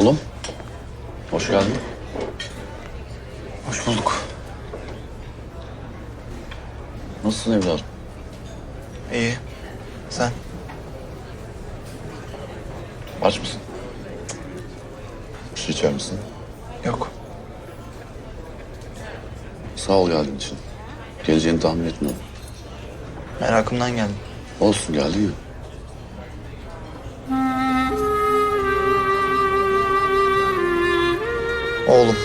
Oğlum. Hoş geldin. Hoş bulduk. Nasılsın evladım? İyi. Sen? Aç mısın? Bir şey içer misin? Yok. Sağ ol geldiğin için. Geleceğini tahmin etmiyordum. Merakımdan geldim. Olsun geldin ya. Oğlum.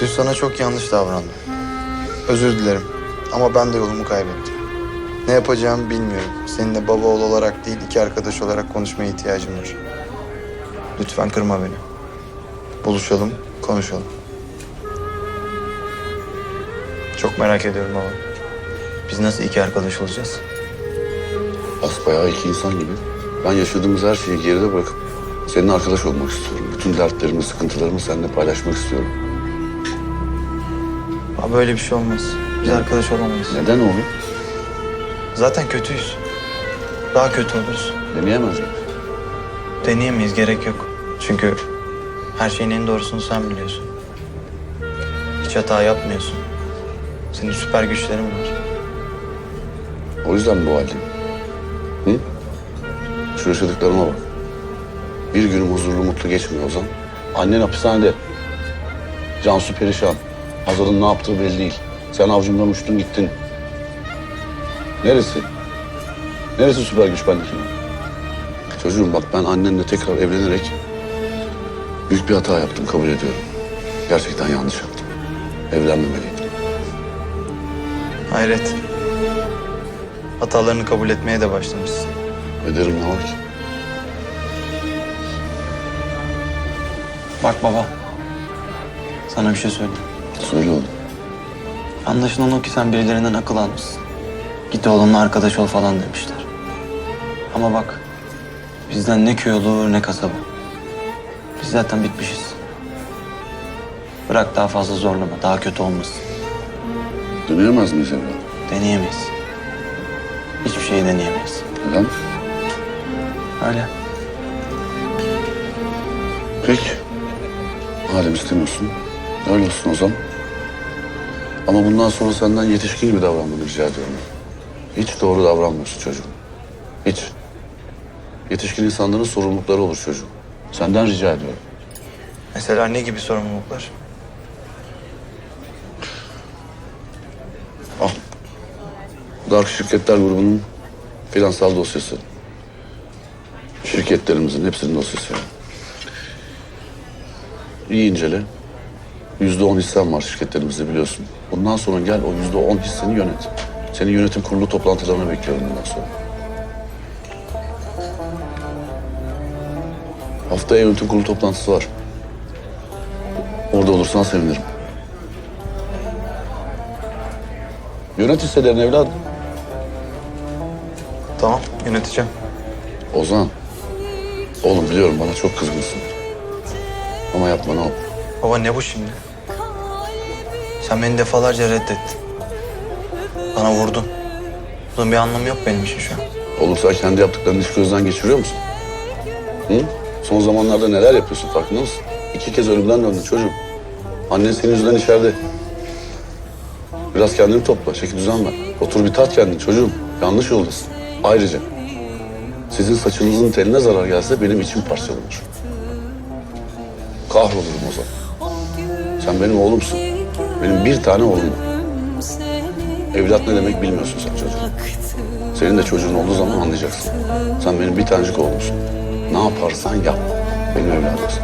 Dün sana çok yanlış davrandım. Özür dilerim. Ama ben de yolumu kaybettim. Ne yapacağımı bilmiyorum. Seninle baba oğul olarak değil, iki arkadaş olarak konuşmaya ihtiyacım var. Lütfen kırma beni. Buluşalım, konuşalım. Çok merak ediyorum baba. Biz nasıl iki arkadaş olacağız? Asbayağı iki insan gibi. Ben yaşadığımız her şeyi geride bırakıp seninle arkadaş olmak istiyorum. Bütün dertlerimi, sıkıntılarımı seninle paylaşmak istiyorum. Ama böyle bir şey olmaz. Biz arkadaş olamayız. Neden oğlum? Zaten kötüyüz. Daha kötü oluruz. Deneyemez miyiz? Deneyemeyiz, gerek yok. Çünkü her şeyin en doğrusunu sen biliyorsun. Hiç hata yapmıyorsun. Senin süper güçlerin var. O yüzden mi bu haldeyim? Hı? Şu yaşadıklarıma bak. Bir günüm huzurlu mutlu geçmiyor Ozan. Annen hapishanede. Cansu perişan. Hazal'ın ne yaptığı belli değil. Sen avcumdan uçtun gittin. Neresi? Neresi süper güç bendeki? Çocuğum bak ben annenle tekrar evlenerek büyük bir hata yaptım kabul ediyorum. Gerçekten yanlış yaptım. Evlenmemeliydim. Hayret. Hatalarını kabul etmeye de başlamışsın. Ederim ne var ki? Bak baba. Sana bir şey söyleyeyim. Söyle oğlum. Anlaşılan o ki sen birilerinden akıl almışsın. Git oğlunla arkadaş ol falan demişler. Ama bak. Bizden ne köy olur ne kasaba. Biz zaten bitmişiz. Bırak daha fazla zorlama. Daha kötü olmasın. Deneyemez miyiz evladım? Deneyemeyiz. Hiçbir şeyi deneyemeyiz. Neden? Öyle. Peki. Madem istemiyorsun, öyle olsun o zaman. Ama bundan sonra senden yetişkin gibi davranmanı rica ediyorum. Hiç doğru davranmıyorsun çocuğum. Hiç. Yetişkin insanların sorumlulukları olur çocuğum. Senden rica ediyorum. Mesela ne gibi sorumluluklar? Al. Dark Şirketler grubunun finansal dosyası. Şirketlerimizin hepsinin dosyası. İyi incele. Yüzde on hissen var şirketlerimizde biliyorsun. Bundan sonra gel o yüzde on hisseni yönet. Senin yönetim kurulu toplantılarına bekliyorum bundan sonra. Haftaya yönetim kurulu toplantısı var. Orada olursan sevinirim. Yönet hisselerini evladım. Tamam, yöneteceğim. Ozan. Oğlum biliyorum bana çok kızgınsın. Ama yapma ne olur. Baba ne bu şimdi? Sen beni defalarca reddettin. Bana vurdun. Bunun bir anlamı yok benim için şu an. Oğlum sen kendi yaptıklarını hiç gözden geçiriyor musun? Hı? Son zamanlarda neler yapıyorsun farkında mısın? İki kez ölümden döndün çocuğum. Annen senin yüzünden içeride. Biraz kendini topla, çeki düzen ver. Otur bir tat kendini çocuğum. Yanlış yoldasın. Ayrıca sizin saçınızın teline zarar gelse benim içim parçalanır. Kahrolurum o zaman. Sen benim oğlumsun. Benim bir tane oğlum var. Evlat ne demek bilmiyorsun sen çocuğum. Senin de çocuğun olduğu zaman anlayacaksın. Sen benim bir tanecik oğlumsun. Ne yaparsan yap. Benim evladımsın.